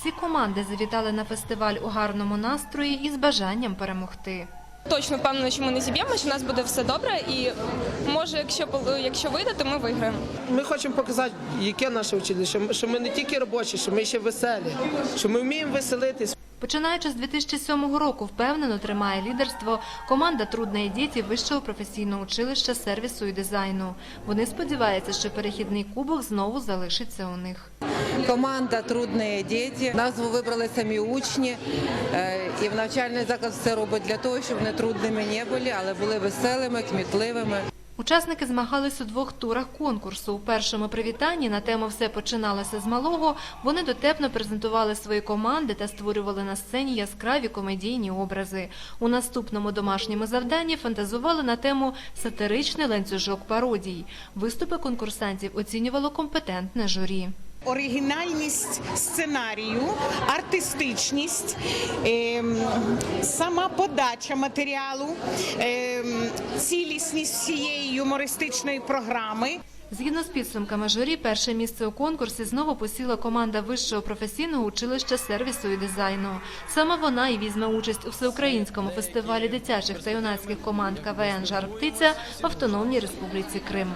Всі команди завітали на фестиваль у гарному настрої і з бажанням перемогти. Точно впевнена, що ми не зіб'ємо, що в нас буде все добре, і може, якщо якщо вийде, то ми виграємо. Ми хочемо показати, яке наше училище, що ми не тільки робочі, що ми ще веселі, що ми вміємо веселитись. Починаючи з 2007 року, впевнено тримає лідерство команда «Трудної діті» Вищого професійного училища сервісу і дизайну. Вони сподіваються, що перехідний кубок знову залишиться у них. Команда Трудні діти. Назву вибрали самі учні, е, і в навчальний заклад все робить для того, щоб вони трудними не були, але були веселими, кмітливими. Учасники змагались у двох турах конкурсу. У першому привітанні на тему Все починалося з малого. Вони дотепно презентували свої команди та створювали на сцені яскраві комедійні образи. У наступному домашньому завданні фантазували на тему Сатиричний ланцюжок пародій. Виступи конкурсантів оцінювало компетентне журі. Оригінальність сценарію, артистичність, ем, сама подача матеріалу, ем, цілісність всієї юмористичної програми. Згідно з підсумками журі, перше місце у конкурсі знову посіла команда Вищого професійного училища сервісу і дизайну. Саме вона і візьме участь у всеукраїнському фестивалі дитячих та юнацьких команд КВН «Жар птиця» в Автономній Республіці Крим.